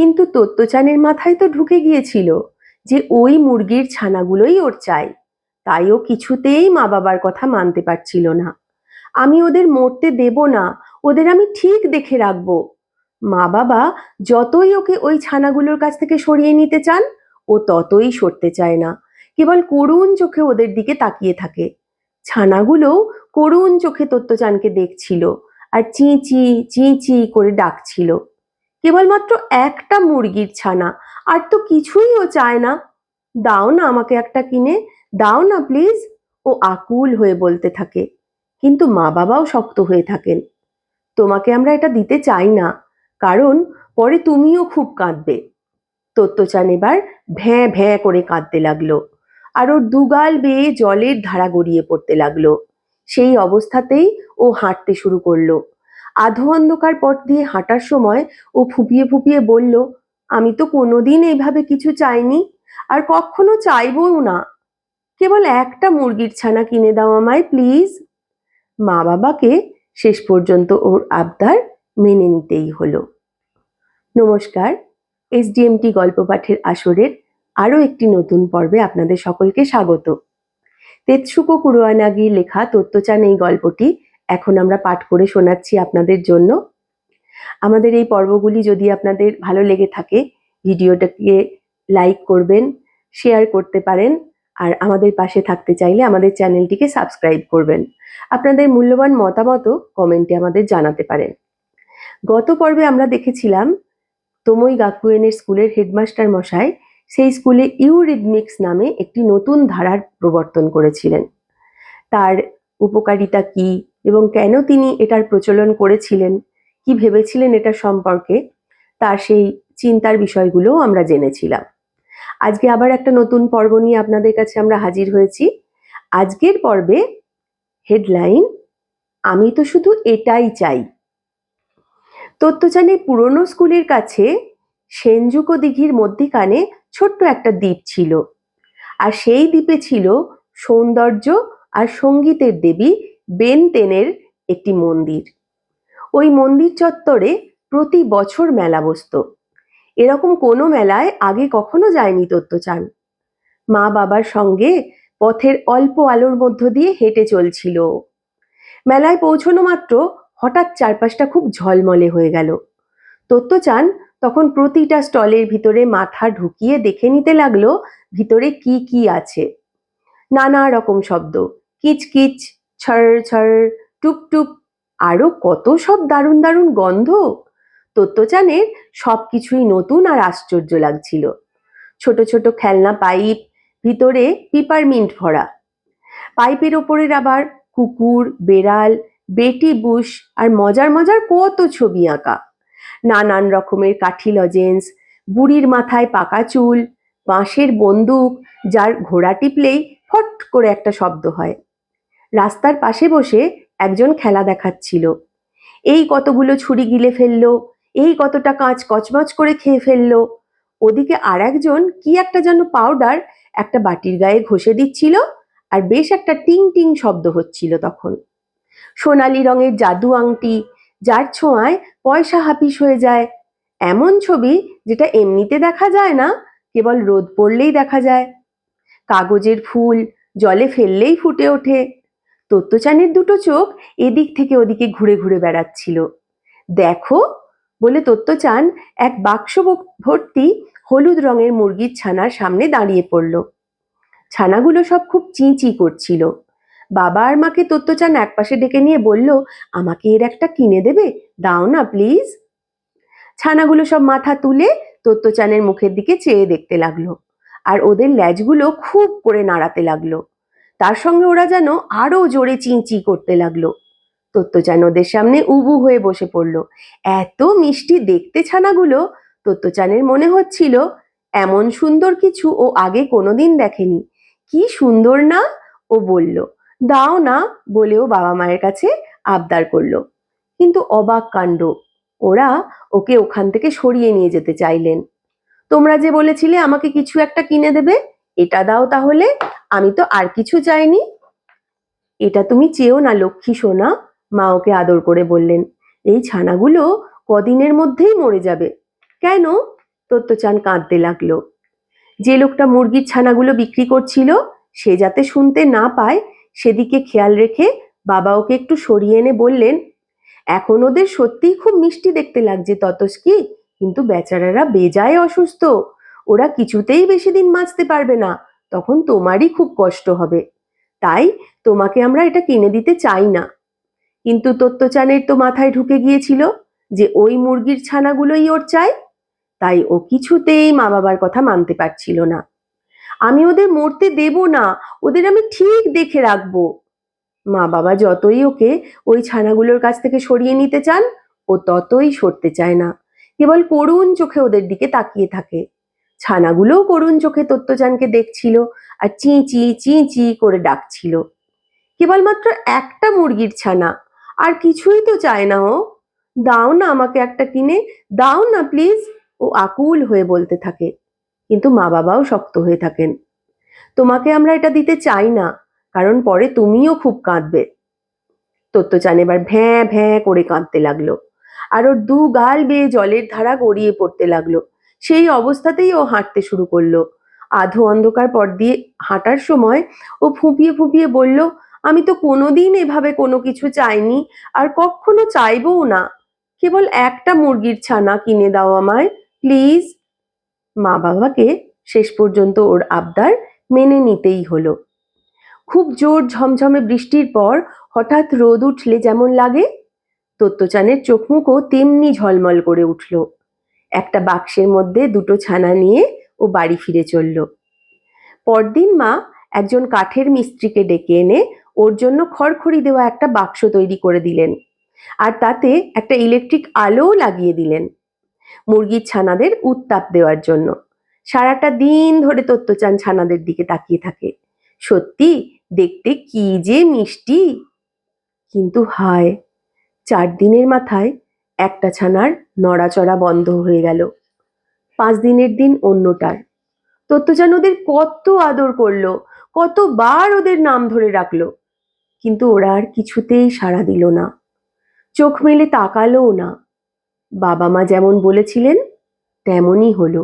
কিন্তু তত্ত্বচানের মাথায় তো ঢুকে গিয়েছিল যে ওই মুরগির ছানাগুলোই ওর চাই। তাই ও কিছুতেই মা বাবার কথা মানতে পারছিল না। আমি ওদের মরতে দেব না, ওদের আমি ঠিক দেখে রাখব। মা বাবা যতই ওকে ওই ছানাগুলোর কাছ থেকে সরিয়ে নিতে চান, ও ততই সরতে চায় না। কেবল করুণ চোখে ওদের দিকে তাকিয়ে থাকে। ছানাগুলোও করুণ চোখে তত্ত্বচানকে দেখছিল আর চি চি চি চি করে ডাকছিল। কেবলমাত্র একটা মুরগির ছানা। আর তো কিছুই ও চায় না। দাও না আমাকে একটা কিনে, দাও না প্লিজ ও আকুল হয়ে বলতে থাকে। কিন্তু মা বাবাও শক্ত হয়ে থাকেন। তোমাকে আমরা এটা দিতে চাই না, কারণ পরে তুমিও খুব কাঁদবে। তত্ত্বচান এবার ভ্যাঁ ভ্যাঁ করে কাঁদতে লাগল। আর ওর দুগাল বেয়ে জলের ধারা গড়িয়ে পড়তে লাগল। সেই অবস্থাতেই ও হাঁটতে শুরু করল। আধো অন্ধকার পথ দিয়ে হাঁটার সময় ও ফুপিয়ে ফুপিয়ে বলল, আমি তো কোনোদিন এইভাবে কিছু চাইনি, আর কখনো চাইবও না। কেবল একটা মুরগির ছানা কিনে দাও আমায়, প্লিজ। মা বাবাকে শেষ পর্যন্ত ওর আবদার মেনে নিতেই হলো। নমস্কার, এসডিএমটি গল্প পাঠের আসরের আরও একটি নতুন পর্বে আপনাদের সকলকে স্বাগত। তেৎসুকো কুরোয়ানাগির লেখা তত্ত্বচান এই গল্পটি এখন আমরা পাঠ করে শোনাচ্ছি আপনাদের জন্য। আমাদের এই পর্বগুলি যদি আপনাদের ভালো লেগে থাকে, ভিডিওটাকে লাইক করবেন শেয়ার করতে পারেন, আর আমাদের পাশে থাকতে চাইলে আমাদের চ্যানেলটিকে সাবস্ক্রাইব করবেন। আপনাদের মূল্যবান মতামতও কমেন্টে আমাদের জানাতে পারেন। গত পর্বে আমরা দেখেছিলাম তোমই গাকুয়েনের স্কুলের হেডমাস্টার মশাই সেই স্কুলে ইউরিদমিক্স নামে একটি নতুন ধারার প্রবর্তন করেছিলেন। তার উপকারিতা কি? এবং কেন তিনি এটার প্রচলন করেছিলেন, কি ভেবেছিলেন এটা সম্পর্কে, তার সেই চিন্তার বিষয়গুলোও আমরা জেনেছিলাম। আজকে আবার একটা নতুন পর্ব নিয়ে আপনাদের কাছে আমরা হাজির হয়েছি। আজকের পর্বে হেডলাইন, আমি তো শুধু এটাই চাই। তত্ত্বচানের পুরনো স্কুলের কাছে সেনজুকো দিঘির মধ্যিখানে ছোট্ট একটা দ্বীপ ছিল। আর সেই দ্বীপে ছিল সৌন্দর্য আর সঙ্গীতের দেবী বেনতেনের একটি মন্দির। ওই মন্দির চত্বরে প্রতি বছর মেলা বসতো। এরকম কোনো মেলায় আগে কখনো যায়নি তত্ত্বচান মা বাবার সঙ্গে পথের অল্প আলোর মধ্য দিয়ে হেঁটে চলছিল। মেলায় পৌঁছনো মাত্র হঠাৎ চারপাশটা খুব ঝলমলে হয়ে গেল। তত্ত্বচান তখন প্রতিটা স্টলের ভিতরে মাথা ঢুকিয়ে দেখে নিতে লাগল, ভিতরে কি কি আছে। নানা রকম শব্দ কিচকিচ ছড় ছড় টুপ টুপ আরও কত সব দারুণ দারুণ গন্ধ। তত্ত্বচানের সব কিছুই নতুন আর আশ্চর্য লাগছিল। ছোট ছোট খেলনা পাইপ, ভিতরে পিপারমিন্ট ভরা। পাইপের ওপরের আবার কুকুর, বেড়াল, বেটি বুশ আর মজার মজার কত ছবি আঁকা। নানান রকমের কাঠি লজেন্স, বুড়ির মাথায় পাকা চুল, বাঁশের বন্দুক, যার ঘোড়া টিপলেই ফট করে একটা শব্দ হয়। রাস্তার পাশে বসে একজন খেলা দেখাচ্ছিল। এই কতগুলো ছুরি গিলে ফেলল, এই কতটা কাঁচ কচমচ করে খেয়ে ফেলল। ওদিকে আর একজন কি একটা যেন পাউডার একটা বাটির গায়ে ঘষে দিচ্ছিল আর বেশ একটা টিং টিং শব্দ হচ্ছিল তখন। সোনালি রঙের জাদু আংটি, যার ছোঁয়ায় পয়সা হাপিস হয়ে যায়। এমন ছবি যেটা এমনিতে দেখা যায় না, কেবল রোদ পড়লেই দেখা যায়। কাগজের ফুল জলে ফেললেই ফুটে ওঠে। তত্ত্বচানের দুটো চোখ এদিক থেকে ওদিকে ঘুরে ঘুরে বেড়াচ্ছিল। দেখো, বলে তত্ত্বচান এক বাক্স ভর্তি হলুদ রঙের মুরগির ছানার সামনে দাঁড়িয়ে পড়ল। ছানাগুলো সব খুব চিঁ চিঁ করছিল। বাবা আর মাকে তত্ত্বচান একপাশে ডেকে নিয়ে বলল, আমাকে এর একটা কিনে দেবে? দাও না, প্লিজ। ছানাগুলো সব মাথা তুলে তত্ত্বচানের মুখের দিকে চেয়ে দেখতে লাগল। আর ওদের ল্যাজগুলো খুব করে নাড়াতে লাগল। তার সঙ্গে ওরা যেন আরও জোরে চিঁচি করতে লাগল। তত্ত্বচান ওদের সামনে উবু হয়ে বসে পড়ল। এত মিষ্টি দেখতে ছানাগুলো তত্ত্বচানের মনে হচ্ছিল, এমন সুন্দর কিছু ও আগে কোনোদিন দেখেনি। কি সুন্দর না? ও বলল। দাও না বলেও বাবা মায়ের কাছে আবদার করল। কিন্তু অবাক কাণ্ড, ওরা ওকে ওখান থেকে সরিয়ে নিয়ে যেতে চাইলেন। তোমরা যে বলেছিলে আমাকে কিছু একটা কিনে দেবে, এটা দাও তাহলে আমি তো আর কিছু চাইনি। এটা তুমি চেয়েও না, লক্ষ্মী সোনা, মা ওকে আদর করে বললেন। এই ছানাগুলো কদিনের মধ্যেই মরে যাবে। কেন? তত্ত্বচান কাঁদতে লাগল। যে লোকটা মুরগির ছানাগুলো বিক্রি করছিল, সে যাতে শুনতে না পায়, সেদিকে খেয়াল রেখে বাবা ওকে একটু সরিয়ে এনে বললেন, এখন ওদের সত্যিই খুব মিষ্টি দেখতে লাগছে ততস্কি কিন্তু বেচারারা বেজায় অসুস্থ। ওরা কিছুতেই বেশি দিন বাঁচতে পারবে না। তখন তোমারই খুব কষ্ট হবে। তাই তোমাকে আমরা এটা কিনে দিতে চাই না। কিন্তু তত্ত্বচানের তো মাথায় ঢুকে গিয়েছিল যে ওই মুরগির ছানাগুলোই ওর চাই। তাই ও কিছুতেই মা বাবার কথা মানতে পারছিল না। আমি ওদের মরতে দেব না, ওদের আমি ঠিক দেখে রাখব। মা বাবা যতই ওকে ওই ছানাগুলোর কাছ থেকে সরিয়ে নিতে চান, ও ততই সরতে চায় না। কেবল করুণ চোখে ওদের দিকে তাকিয়ে থাকে। ছানাগুলোও করুণ চোখে তত্ত্বচানকে দেখছিল আর চি চি চি চি করে ডাকছিল। কেবলমাত্র একটা মুরগির ছানা, আর কিছুই তো চায় না ও। দাও না আমাকে একটা কিনে, দাও না প্লিজ, ও আকুল হয়ে বলতে থাকে। কিন্তু মা বাবাও শক্ত হয়ে থাকেন। তোমাকে আমরা এটা দিতে চাই না, কারণ পরে তুমিও খুব কাঁদবে। তত্ত্বচান এবার ভ্যাঁ ভ্যাঁ করে কাঁদতে লাগল। আর ওর দু গাল বেয়ে জলের ধারা গড়িয়ে পড়তে লাগল। সেই অবস্থাতেই ও হাঁটতে শুরু করল। আধো অন্ধকার পর দিয়ে হাঁটার সময় ও ফুঁপিয়ে ফুঁপিয়ে বলল, আমি তো কোনোদিন এভাবে কোনো কিছু চাইনি, আর কখনো চাইবও না। কেবল একটা মুরগির ছানা কিনে দাও আমায়, প্লিজ। মা বাবাকে শেষ পর্যন্ত ওর আবদার মেনে নিতেই হলো। খুব জোর ঝমঝমে বৃষ্টির পর হঠাৎ রোদ উঠলে যেমন লাগে, তত্ত্বচানের চোখ মুখও তেমনি ঝলমল করে উঠল। একটা বাক্সের মধ্যে দুটো ছানা নিয়ে ও বাড়ি ফিরে চলল। পরদিন মা একজন কাঠের মিস্ত্রিকে ডেকে এনে ওর জন্য খড়খড়ি দেওয়া একটা বাক্স তৈরি করে দিলেন আর তাতে একটা ইলেকট্রিক আলোও লাগিয়ে দিলেন মুরগির ছানাদের উত্তাপ দেওয়ার জন্য। সারাটা দিন ধরে তত্ত্বচান ছানাদের দিকে তাকিয়ে থাকে। সত্যি, দেখতে কি যে মিষ্টি। কিন্তু হায়, চার দিনের মাথায় একটা ছানার নড়াচড়া বন্ধ হয়ে গেল। পাঁচ দিনের দিন অন্যটার। তত্ত্বচান ওদের কত আদর করল, কতবার ওদের নাম ধরে রাখল, কিন্তু ওরা আর কিছুতেই সাড়া দিল না। চোখ মেলে তাকালোও না। বাবা মা যেমন বলেছিলেন, তেমনই হলো।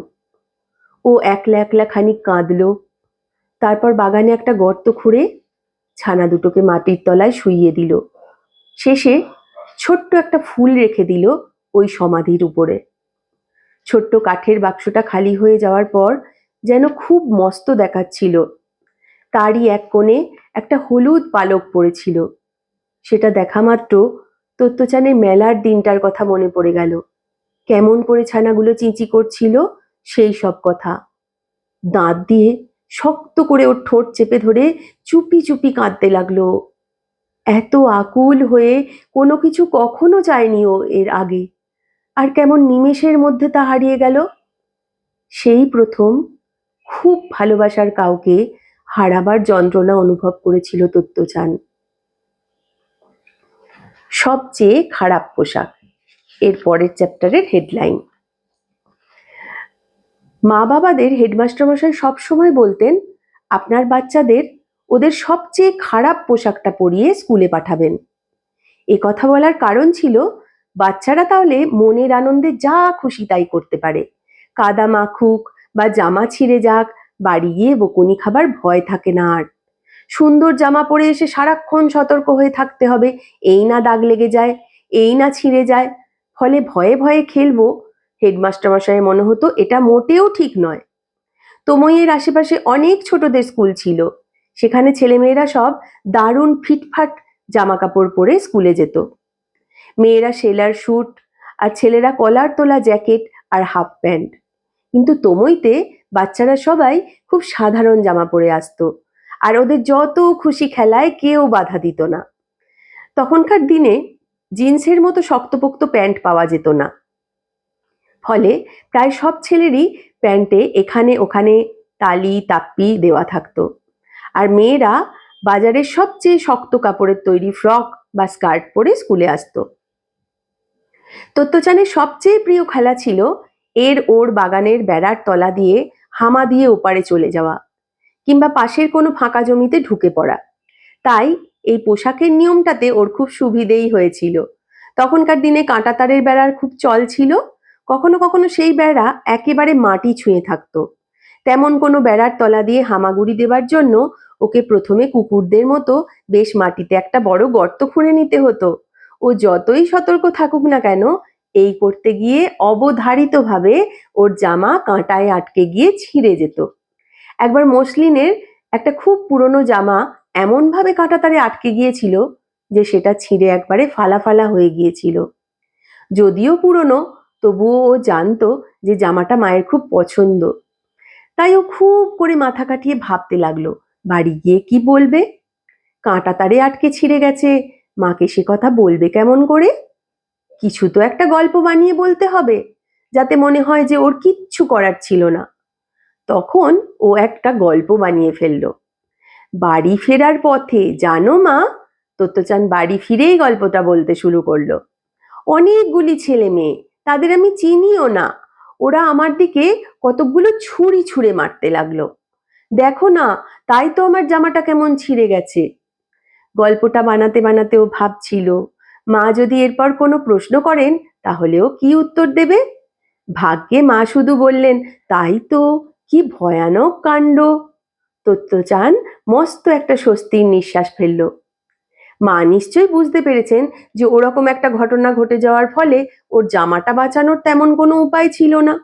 ও একলা একলা খানিক কাঁদলো। তারপর বাগানে একটা গর্ত খুঁড়ে ছানা দুটোকে মাটির তলায় শুইয়ে দিল। শেষে ছোট্ট একটা ফুল রেখে দিল ওই সমাধির উপরে। ছোট্ট কাঠের বাক্সটা খালি হয়ে যাওয়ার পর যেন খুব মস্ত দেখাচ্ছিল। তারই এক কোণে একটা হলুদ পালক পড়েছিল। সেটা দেখা মাত্র তত্ত্বচানের মেলার দিনটার কথা মনে পড়ে গেল। কেমন করে ছানাগুলো চিঁচি করছিল সেই সব কথা। দাঁত দিয়ে শক্ত করে ওর ঠোঁট চেপে ধরে চুপি চুপি কাঁদতে লাগল। এত আকুল হয়ে কোনো কিছু কখনো চায়নি ও এর আগে। আর কেমন নিমেষের মধ্যে তা হারিয়ে গেল? সেই প্রথম খুব ভালোবাসার কাউকে হারাবার যন্ত্রণা অনুভব করেছিল তত্ত্বচান। সবচেয়ে খারাপ পোশাক, এর পরের চ্যাপ্টারের হেডলাইন। মা বাবাদের হেডমাস্টারমশাই সবসময় বলতেন, আপনার বাচ্চাদের ওদের সবচেয়ে খারাপ পোশাকটা পরিয়ে স্কুলে পাঠাবেন। এ কথা বলার কারণ ছিল, বাচ্চারা তাহলে মনের আনন্দে যা খুশি তাই করতে পারে। কাদা মাখুক বা জামা ছিঁড়ে যাক, বাড়ি গিয়ে বকুনি খাবার ভয় থাকে না আর। সুন্দর জামা পরে এসে সারাক্ষণ সতর্ক হয়ে থাকতে হবে, এই না দাগ লেগে যায়, এই না ছিঁড়ে যায়। ফলে ভয়ে ভয়ে খেলব, হেডমাস্টার মশাইয়ের মনে হতো এটা মোটেও ঠিক নয়। তোমইয়ের আশেপাশে অনেক ছোটদের স্কুল ছিল সেখানে ছেলেমেয়েরা সব দারুণ ফিটফাট জামা কাপড় পরে স্কুলে যেত। মেয়েরা সেলার স্যুট আর ছেলেরা কলার তোলা জ্যাকেট আর হাফ প্যান্ট। কিন্তু তোমইতে বাচ্চারা সবাই খুব সাধারণ জামা পরে আসতো আর ওদের যত খুশি খেলায় কেউ বাধা দিত না। তখনকার দিনে জিন্সের মতো শক্তপোক্ত প্যান্ট পাওয়া যেত না। ফলে প্রায় সব ছেলেরই প্যান্টে এখানে ওখানে তালি, তাপ্পি দেওয়া থাকতো। আর মেয়েরা বাজারের সবচেয়ে শক্ত কাপড়ের তৈরি ফ্রক বা স্কার্ট পরে স্কুলে আসতো। তত্ত্বচানের সবচেয়ে প্রিয় খেলা ছিল এর ওর বাগানের বেড়ার তলা দিয়ে হামা দিয়ে ওপারে চলে যাওয়া কিংবা পাশের কোনো ফাঁকা জমিতে ঢুকে পড়া। তাই এই পোশাকের নিয়মটাতে ওর খুব সুবিধেই হয়েছিল। তখনকার দিনে কাঁটাতারের বেড়ার খুব চল ছিল। কখনো কখনো সেই বেড়া একেবারে মাটি ছুঁয়ে থাকতো। তেমন কোনো বেড়ার তলা দিয়ে হামাগুড়ি দেবার জন্য ওকে প্রথমে কুকুরদের মতো বেশ মাটিতে একটা বড় গর্ত খুঁড়ে নিতে হতো। ও যতই সতর্ক থাকুক না কেন, এই করতে গিয়ে অবধারিতভাবে ওর জামা কাঁটায় আটকে গিয়ে ছিঁড়ে যেত। একবার মসলিনের একটা খুব পুরনো জামা এমনভাবে কাঁটাতারে আটকে গিয়েছিল যে সেটা ছিঁড়ে একবারে ফালা ফালা হয়ে গিয়েছিল। যদিও পুরনো, তবুও ও জানতো যে জামাটা মায়ের খুব পছন্দ। তাই ও খুব করে মাথা কাটিয়ে ভাবতে লাগল বাড়ি গিয়ে কি বলবে? কাঁটা তারে আটকে ছিঁড়ে গেছে। মাকে সে কথা বলবে কেমন করে? কিছু তো একটা গল্প বানিয়ে বলতে হবে, যাতে মনে হয় যে ওর কিচ্ছু করার ছিল না। তখন ও একটা গল্প বানিয়ে ফেলল। বাড়ি ফেরার পথে, জানো মা? তত্ত্বচান বাড়ি ফিরেই গল্পটা বলতে শুরু করল। অনেকগুলি ছেলে মেয়ে, তাদের আমি চিনিও না। ওরা আমার দিকে কতকগুলো ছুরি ছুঁড়ে মারতে লাগল। দেখো না, তাই তো আমার জামাটা কেমন ছিঁড়ে গেছে। গল্পটা বানাতে বানাতে ও ভাবছিল, মা যদি এরপর কোনো প্রশ্ন করেন তাহলেও কি উত্তর দেবে? ভাগ্যে মা শুধু বললেন, তাই তো, কি ভয়ানক কাণ্ড। তত্ত্বচান মস্ত একটা স্বস্তির নিঃশ্বাস ফেলল। মা নিশ্চয়ই বুঝতে পেরেছেন যে ওরকম একটা ঘটনা ঘটে যাওয়ার ফলে ওর জামাটা বাঁচানোর তেমন কোনো উপায় ছিল না।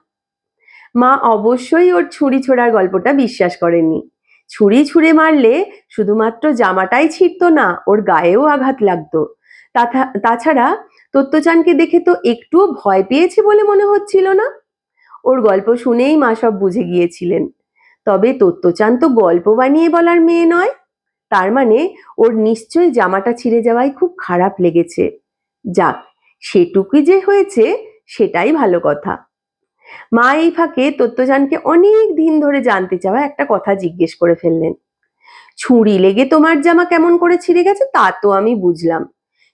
মা অবশ্যই ওর ছুরি ছোড়ার গল্পটা বিশ্বাস করেননি। ছুরি ছুঁড়ে মারলে শুধুমাত্র জামাটাই ছিঁড়তো না, ওর গায়েও আঘাত লাগতো। তাছাড়া তত্ত্বচানকে দেখে তো একটুও ভয় পেয়েছে বলে মনে হচ্ছিল না। ওর গল্প শুনেই মা সব বুঝে গিয়েছিলেন। তবে তত্ত্বচান তো গল্প বানিয়ে বলার মেয়ে নয়। তার মানে ওর নিশ্চয়ই জামাটা ছিঁড়ে যাওয়াই খুব খারাপ লেগেছে। যাক, সেটুকুই যে হয়েছে, সেটাই ভালো কথা। মা এই ফাঁকে তত্ত্বজানকে অনেক দিন ধরে জানতে চাওয়া একটা কথা জিজ্ঞেস করে ফেললেন। ছুরি লেগে তোমার জামা কেমন করে ছিঁড়ে গেছে তা তো আমি বুঝলাম।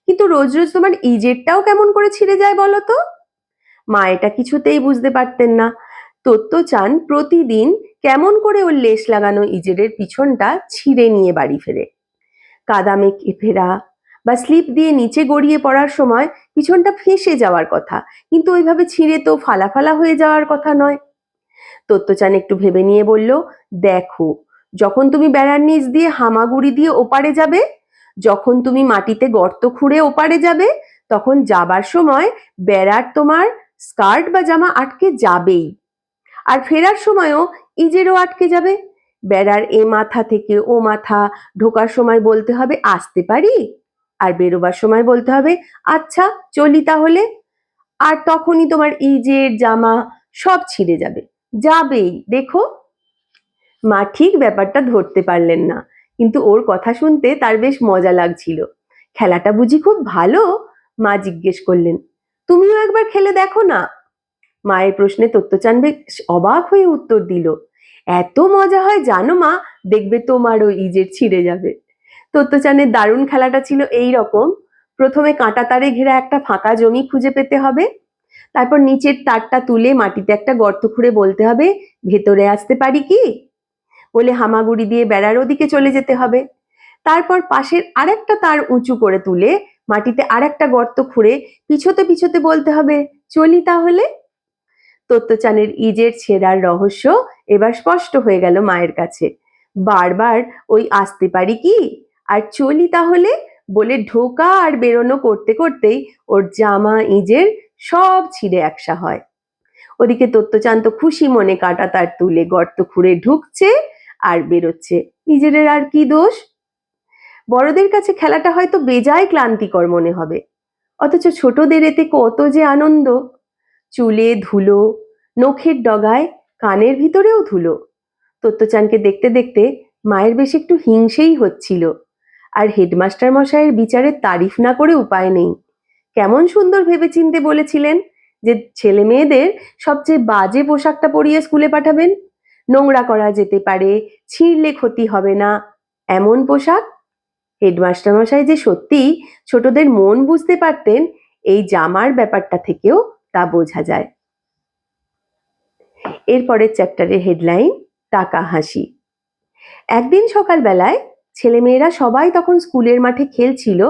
কিন্তু রোজ রোজ তোমার ইজেরটাও কেমন করে ছিঁড়ে যায় বলো তো? মা এটা কিছুতেই বুঝতে পারতেন না। তত্ত্ব চান প্রতিদিন কেমন করে ওর লেশ লাগানো ইজেরের পিছনটা ছিঁড়ে নিয়ে বাড়ি ফেরে। কাদামে ফেরা বা স্লিপ দিয়ে নিচে গড়িয়ে পড়ার সময় পিছনটা ফেঁসে যাওয়ার কথা। কিন্তু ওইভাবে ছিঁড়ে তো ফালা ফালা হয়ে যাওয়ার কথা নয়। তত্ত্বচান একটু ভেবে নিয়ে বলল, দেখো, যখন তুমি বেড়ার নিচ দিয়ে হামাগুড়ি দিয়ে ওপারে যাবে, যখন তুমি মাটিতে গর্ত খুঁড়ে ওপারে যাবে, তখন যাবার সময় বেড়ার তোমার স্কার্ট বা জামা আটকে যাবেই। আর ফেরার সময়ও ইজেরও আটকে যাবে। বেড়ার এ মাথা থেকে ও মাথা ঢোকার সময় বলতে হবে, আসতে পারি আর বেরোবার সময় বলতে হবে আচ্ছা চলি তাহলে। আর তখনই তোমার ইজের জামা সব ছিঁড়ে যাবে। যাবেই, দেখো। মা ঠিক ব্যাপারটা ধরতে পারলেন না, কিন্তু ওর কথা শুনতে তার বেশ মজা লাগছিল। খেলাটা বুঝি খুব ভালো? মা জিজ্ঞেস করলেন, তুমিও একবার খেলে দেখো না? মায়ের প্রশ্নে তত্ত্বচান বেশ অবাক হয়ে উত্তর দিল, এত মজা হয় জানো মা, দেখবে তোমারও ইজের ছিঁড়ে যাবে। তত্ত্বচানের দারুণ খেলাটা ছিল এই রকম প্রথমে কাঁটা তারে ঘেরা একটা ফাঁকা জমি খুঁজে পেতে হবে। তারপর নিচের তারটা তুলে মাটিতে একটা গর্ত খুঁড়ে বলতে হবে, ভেতরে আসতে পারি কি? বলে হামাগুড়ি দিয়ে বেড়ার ওদিকে চলে যেতে হবে। তারপর পাশের আরেকটা তার উঁচু করে তুলে মাটিতে আরেকটা গর্ত খুঁড়ে পিছোতে পিছোতে বলতে হবে, চলি তাহলে? তত্ত্বচানের ইজের ছেঁড়ার রহস্য এবার স্পষ্ট হয়ে গেল মায়ের কাছে। বারবার ওই আসতে পারি কি? আর চলি তাহলে বলে ঢোকা আর বেরোনো করতে করতেই ওর জামা, ইজের সব ছিঁড়ে একসা হয়। ওদিকে তত্ত্বচান তো খুশি মনে কাটা তার তুলে, গর্ত খুঁড়ে ঢুকছে আর বেরোচ্ছে। নিজের আর কি দোষ? বড়দের কাছে খেলাটা হয়তো বেজায় ক্লান্তিকর মনে হবে। অথচ ছোটদের এতে কত যে আনন্দ। চুলে ধুলো, নখের ডগায়, কানের ভিতরেও ধুলো। তত্ত্বচানকে দেখতে দেখতে মায়ের বেশ একটু হিংসেই হচ্ছিল। আর হেডমাস্টার মশাইয়ের বিচারের তারিফ না করে উপায় নেই। কেমন সুন্দর ভেবেচিন্তে বলেছিলেন যে ছেলে মেয়েদের সবচেয়ে বাজে পোশাকটা পরিয়ে স্কুলে পাঠাবেন? নোংরা করা যেতে পারে, ছিঁড়লে ক্ষতি হবে না। এমন পোশাক? হেডমাস্টার মশাই যে সত্যিই ছোটদের মন বুঝতে পারতেন, এই জামার ব্যাপারটা থেকেও তা বোঝা যায়। এরপরের চ্যাপ্টারের হেডলাইন, টাকা হাসি। একদিন সকালবেলায় ছেলেমেয়েরা সবাই তখন স্কুলের মাঠে খেলছিল।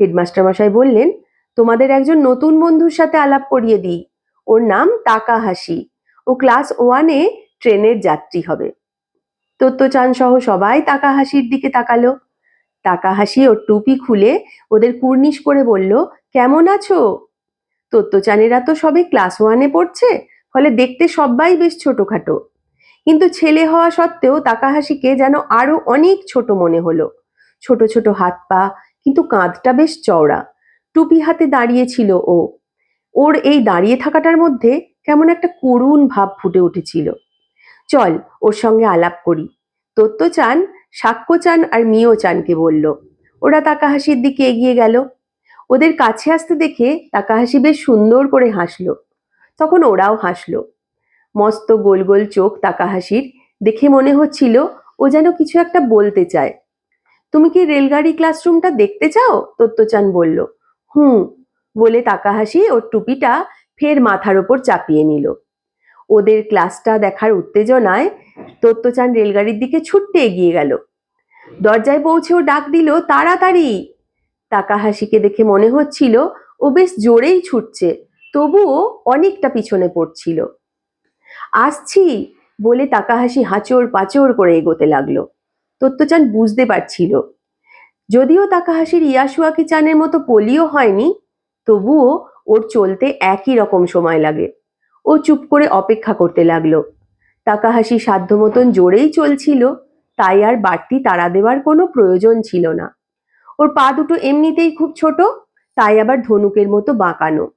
হেডমাস্টার মশাই বললেন, তোমাদের একজন নতুন বন্ধুর সাথে আলাপ করিয়ে দিই। ওর নাম তাকাহাসি ও ক্লাস ওয়ানে ট্রেনের যাত্রী হবে। তত্ত্বচান সহ সবাই তাকাহাসির দিকে তাকালো। তাকাহাসি ওর টুপি খুলে ওদের কুর্নিশ করে বলল, কেমন আছো? তত্ত্বচানেরা তো সবে ক্লাস ওয়ানে পড়ছে, ফলে দেখতে সবাই বেশ ছোটখাটো। কিন্তু ছেলে হওয়া সত্ত্বেও তাকাহাসিকে যেন আরও অনেক ছোট মনে হলো। ছোট ছোট হাত পা, কিন্তু কাঁধটা বেশ চওড়া। টুপি হাতে দাঁড়িয়েছিল ও। ওর এই দাঁড়িয়ে থাকাটার মধ্যে কেমন একটা করুণ ভাব ফুটে উঠেছিল। চল, ওর সঙ্গে আলাপ করি। তত্ত্ব চান, সাক্ষ্য চান আর মিও চানকে বলল। ওরা তাকাহাসির দিকে এগিয়ে গেল। ওদের কাছে আসতে দেখে তাকাহাসি বেশ সুন্দর করে হাসলো। তখন ওরাও হাসলো। মস্ত গোল গোল চোখ তাকাহাসির দেখে মনে হচ্ছিল ও যেন কিছু একটা বলতে চায়। তুমি কি রেলগাড়ি ক্লাসরুমটা দেখতে চাও? তত্ত্বচান বলল। হুম, বলে তাকাহাসি ওর টুপিটা ফের মাথার ওপর চাপিয়ে নিল। ওদের ক্লাসটা দেখার উত্তেজনায় তত্ত্বচান রেলগাড়ির দিকে ছুটতে এগিয়ে গেল। দরজায় পৌঁছেও ডাক দিল, তাড়াতাড়ি! তাকাহাসিকে দেখে মনে হচ্ছিল ও বেশ জোরেই ছুটছে, তবুও অনেকটা পিছনে পড়ছিল। আসছি বলে তাকাহাসি হাঁচড় পাচড় করে এগোতে লাগল। তত্ত্বচান বুঝতে পারছিল। যদিও তাকাহাসির ইয়াসুয়াকি চানের মতো পোলিও হয়নি, তবুও ওর চলতে একই রকম সময় লাগে। ও চুপ করে অপেক্ষা করতে লাগল। তাকাহাসি সাধ্য মতন জোরেই চলছিল, তাই আর বাড়তি তাড়া দেওয়ার কোনো প্রয়োজন ছিল না। ওর পা দুটো এমনিতেই খুব ছোট, তাই আবার ধনুকের মতো বাঁকানো।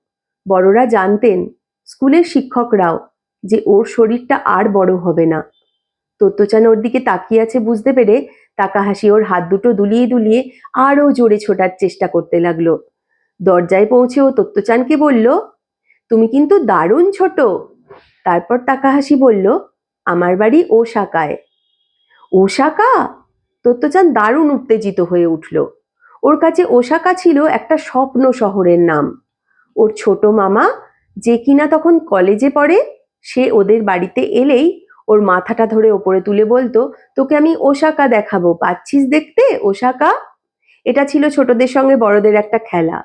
বড়রা জানতেন, স্কুলের শিক্ষকরাও যে ওর শরীরটা আর বড় হবে না। তত্ত্বচান ওর দিকে তাকিয়ে আছে বুঝতে পেরে তাকাহাসি ওর হাত দুটো দুলিয়ে দুলিয়ে আরও জোরে ছোটার চেষ্টা করতে লাগল। দরজায় পৌঁছে ও তত্ত্বচানকে বলল, তুমি কিন্তু দারুণ ছোট। তারপর তাকাহাসি বলল, আমার বাড়ি ওসাকায় ওসাকা তত্ত্বচান দারুণ উত্তেজিত হয়ে উঠল। ওর কাছে ওসাকা ছিল একটা স্বপ্ন শহরের নাম। ওর ছোট মামা যে কিনা তখন কলেজে পড়ে সে ওদের বাড়িতে এলেই ওর মাথাটা ধরে ওপরে তুলে বলতো, তোকে আমি ওশাকা দেখাবো, পাচ্ছিস দেখতে? ওশাকা? এটা ছিল ছোটদের সঙ্গে বড়দের একটা খেলা।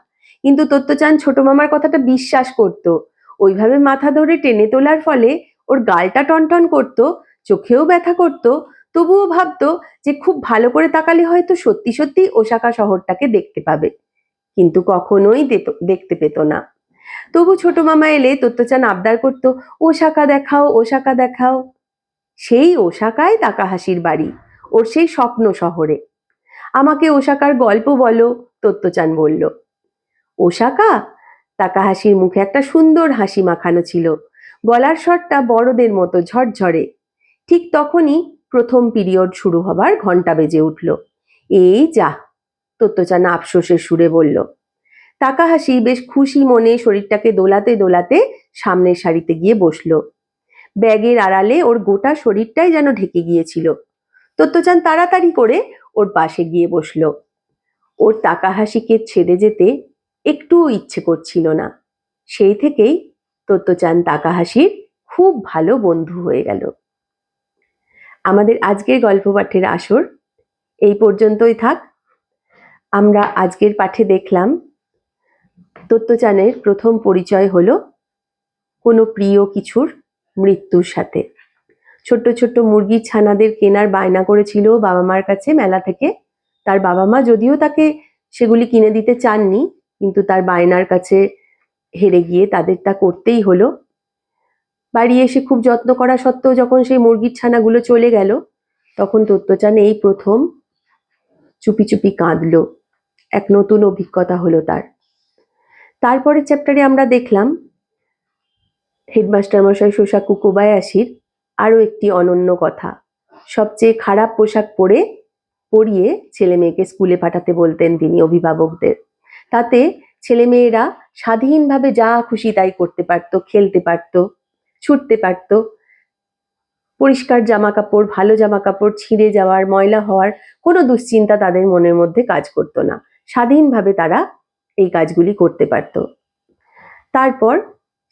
কিন্তু তত্ত্বচান ছোট মামার কথাটা বিশ্বাস করত। ওইভাবে মাথা ধরে টেনে তোলার ফলে ওর গালটা টনটন করত, চোখেও ব্যথা করত, তবুও ভাবতো যে খুব ভালো করে তাকালে হয়তো সত্যি সত্যি ওসাকা শহরটাকে দেখতে পাবে। কিন্তু কখনোই দেখতে পেত না। তবু ছোট মামা এলে তত্ত্বচান আবদার করত ওসাকা দেখাও ওসাকা দেখাও। সেই ওসাকায় তাকাহাসির বাড়ি, ওর সেই স্বপ্ন শহরে। আমাকে ওসাকার গল্প বলো, তত্ত্বচান বলল। ওসাকা তাকাহাসির মুখে একটা সুন্দর হাসি মাখানো ছিল। গলার স্বরটা বড়দের মতো ঝরঝরে। ঠিক তখনই প্রথম পিরিয়ড শুরু হবার ঘণ্টা বেজে উঠল। এই যা, তত্ত্বচান আফসোসের সুরে বলল। তাকাহাসি বেশ খুশি মনে শরীরটাকে দোলাতে দোলাতে সামনের সারিতে গিয়ে বসল। ব্যাগের আড়ালে ওর গোটা শরীরটাই যেন ঢেকে গিয়েছিল। তত্ত্বচান তাড়াতাড়ি করে ওর পাশে গিয়ে বসল। ওর তাকাহাসিকে ছেড়ে যেতে একটুও ইচ্ছে করছিল না। সেই থেকেই তত্ত্বচান তাকাহাসির খুব ভালো বন্ধু হয়ে গেল। আমাদের আজকের গল্প পাঠের আসর এই পর্যন্তই থাক। আমরা আজকের পাঠে দেখলাম তত্ত্বচানের প্রথম পরিচয় হলো কোনো প্রিয় কিছুর মৃত্যুর সাথে। ছোট্ট ছোট্ট মুরগির ছানাদের কেনার বায়না করেছিল বাবা মার কাছে মেলা থেকে। তার বাবা মা যদিও তাকে সেগুলি কিনে দিতে চাননি, কিন্তু তার বায়নার কাছে হেরে গিয়ে তাদের তা করতেই হলো। বাড়ি এসে খুব যত্ন করা সত্ত্বেও যখন সেই মুরগির ছানাগুলো চলে গেল, তখন তত্ত্বচান এই প্রথম চুপি চুপি কাঁদলো। এক নতুন অভিজ্ঞতা হলো তার। তারপরের চ্যাপ্টারে আমরা দেখলাম হেডমাস্টার মশাই শোষাকু কোবায়াসির আরও একটি অনন্য কথা। সবচেয়ে খারাপ পোশাক পরে, পরিয়ে ছেলে মেয়েকে স্কুলে পাঠাতে বলতেন তিনি অভিভাবকদের। তাতে ছেলে মেয়েরা স্বাধীনভাবে যা খুশি তাই করতে পারতো, খেলতে পারতো, ছুটতে পারতো। পরিষ্কার জামা কাপড় ভালো জামা কাপড় ছিঁড়ে যাওয়ার, ময়লা হওয়ার কোনো দুশ্চিন্তা তাদের মনের মধ্যে কাজ করতো না। স্বাধীনভাবে তারা এই কাজগুলি করতে পারতো। তারপর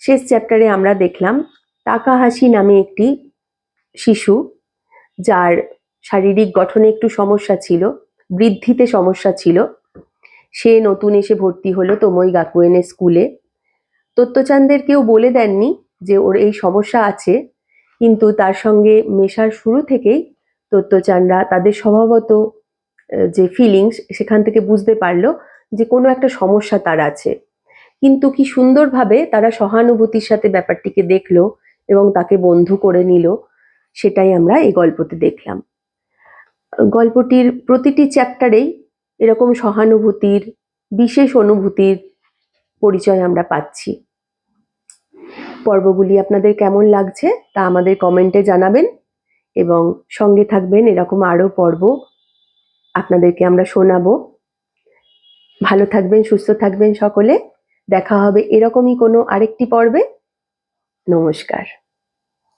শেষ চ্যাপ্টারে আমরা দেখলাম তাকাহাসি নামে একটি শিশু, যার শারীরিক গঠনে একটু সমস্যা ছিল, বৃদ্ধিতে সমস্যা ছিল। সে নতুন এসে ভর্তি হলো তোমই গাকুয়েনের স্কুলে তত্ত্বচানদের কেউ বলে দেননি যে ওর এই সমস্যা আছে, কিন্তু তার সঙ্গে মেশার শুরু থেকেই তত্ত্বচানরা তাদের স্বভাবত যে ফিলিংস সেখান থেকে বুঝতে পারল যে কোনো একটা সমস্যা তার আছে। কিন্তু কি সুন্দরভাবে তারা সহানুভূতির সাথে ব্যাপারটিকে দেখল এবং তাকে বন্ধু করে নিল, সেটাই আমরা এই গল্পতে দেখলাম। গল্পটির প্রতিটি চ্যাপ্টারেই এরকম সহানুভূতির, বিশেষ অনুভূতির পরিচয় আমরা পাচ্ছি। পর্বগুলি আপনাদের কেমন লাগছে তা আমাদের কমেন্টে জানাবেন এবং সঙ্গে থাকবেন এরকম আরও পর্ব আপনাদেরকে আমরা শোনাবো। ভালো থাকবেন সুস্থ থাকবেন সকলে। দেখা হবে এরকমই কোনো আরেকটি পর্বে। নমস্কার।